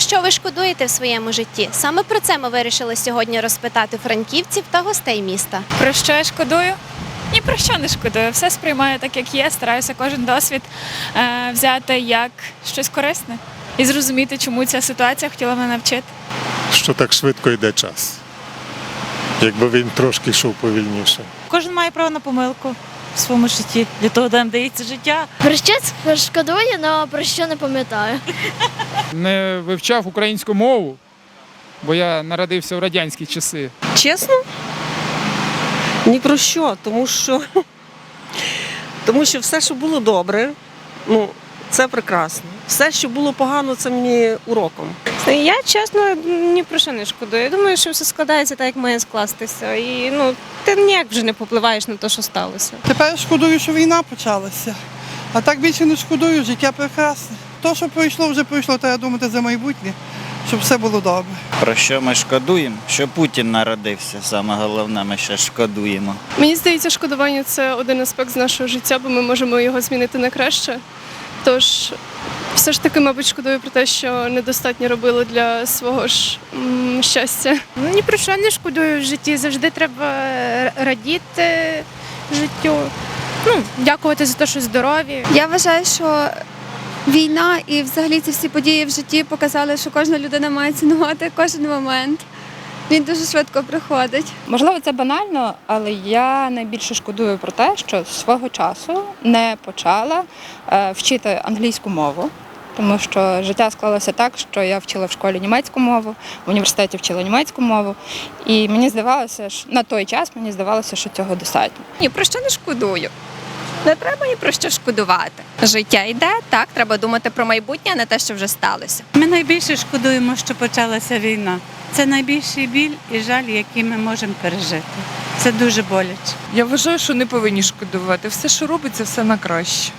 Про що ви шкодуєте в своєму житті? Саме про це ми вирішили сьогодні розпитати франківців та гостей міста. Про що я шкодую? Ні про що не шкодую. Все сприймаю так, як є. Стараюся кожен досвід е, взяти як щось корисне і зрозуміти, чому ця ситуація хотіла мене навчити. що так швидко йде час. Якби він трошки йшов повільніше. Кожен має право на помилку в своєму житті. Для того нам дається життя. Про що шкодую, але про що не пам'ятаю. не вивчав українську мову, бо я народився в радянські часи. Чесно? Ні про що, тому що, тому що все, що було добре, ну, це прекрасно. Все, що було погано, це мені уроком. Я чесно ні про що не шкодую. Я думаю, що все складається так, як має скластися. І ну ти ніяк вже не попливаєш на те, що сталося. Тепер шкодую, що війна почалася. А так більше не шкодую, життя прекрасне. То, що пройшло, вже пройшло, треба думати за майбутнє, щоб все було добре. Про що ми шкодуємо? Що Путін народився. Саме головне, ми ще шкодуємо. Мені здається, шкодування це один аспект з нашого життя, бо ми можемо його змінити на краще. Тож, все ж таки, мабуть, шкодую про те, що недостатньо робили для свого ж м, щастя. Ну ні про що не шкодую в житті. Завжди треба радіти життю. Ну, дякувати за те, що здорові. Я вважаю, що війна і взагалі ці всі події в житті показали, що кожна людина має цінувати кожен момент. Він дуже швидко приходить. Можливо, це банально, але я найбільше шкодую про те, що свого часу не почала е, вчити англійську мову. Тому що життя склалося так, що я вчила в школі німецьку мову, в університеті вчила німецьку мову, і мені здавалося, що на той час мені здавалося, що цього достатньо. Ні про що не шкодую. Не треба ні про що шкодувати. Життя йде, так, треба думати про майбутнє, а не те, що вже сталося. Ми найбільше шкодуємо, що почалася війна. Це найбільший біль і жаль, який ми можемо пережити. Це дуже боляче. Я вважаю, що не повинні шкодувати. Все, що робиться, все на краще.